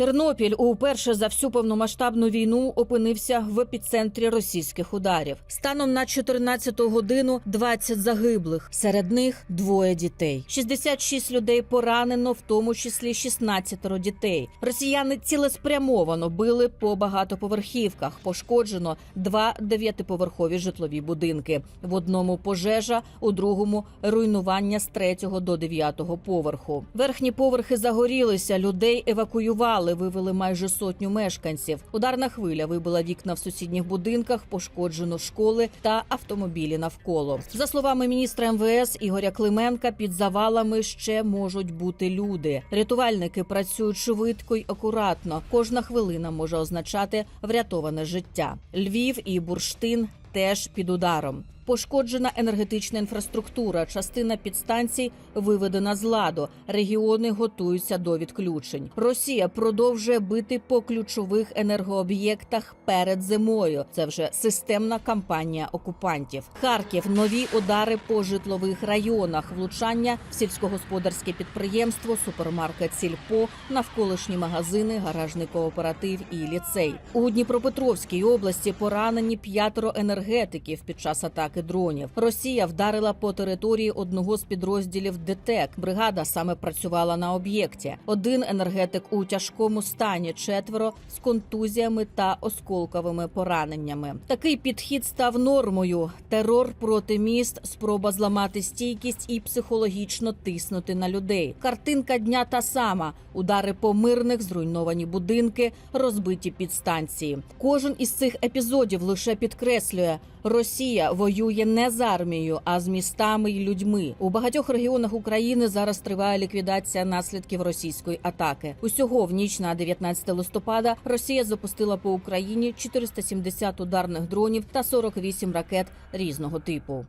Тернопіль уперше за всю повномасштабну війну опинився в епіцентрі російських ударів. Станом на 14 годину 20 загиблих, серед них двоє дітей. 66 людей поранено, в тому числі 16 дітей. Росіяни цілеспрямовано били по багатоповерхівках. Пошкоджено два дев'ятиповерхові житлові будинки. В одному пожежа, у другому руйнування з третього до дев'ятого поверху. Верхні поверхи загорілися, людей евакуювали, вивели майже сотню мешканців. Ударна хвиля вибила вікна в сусідніх будинках, пошкоджено школи та автомобілі навколо. За словами міністра МВС Ігоря Клименка, під завалами ще можуть бути люди. Рятувальники працюють швидко й акуратно. Кожна хвилина може означати врятоване життя. Львів і бурштин теж під ударом. Пошкоджена енергетична інфраструктура, частина підстанцій виведена з ладу. Регіони готуються до відключень. Росія продовжує бити по ключових енергооб'єктах перед зимою. Це вже системна кампанія окупантів. Харків нові удари по житлових районах, влучання в сільськогосподарське підприємство, супермаркет Сільпо, навколишні магазини, гаражний кооператив і ліцей. У Дніпропетровській області поранені п'ятеро енергетиків під час атаки дронів. Росія вдарила по території одного з підрозділів ДТЕК. Бригада саме працювала на об'єкті. Один енергетик у тяжкому стані, четверо з контузіями та осколковими пораненнями. Такий підхід став нормою. Терор проти міст, спроба зламати стійкість і психологічно тиснути на людей. Картинка дня та сама: удари по мирних, зруйновані будинки, розбиті підстанції. Кожен із цих епізодів лише підкреслює. Росія воює не з армією, а з містами й людьми. У багатьох регіонах України зараз триває ліквідація наслідків російської атаки. Усього в ніч на 19 листопада Росія запустила по Україні 470 ударних дронів та 48 ракет різного типу.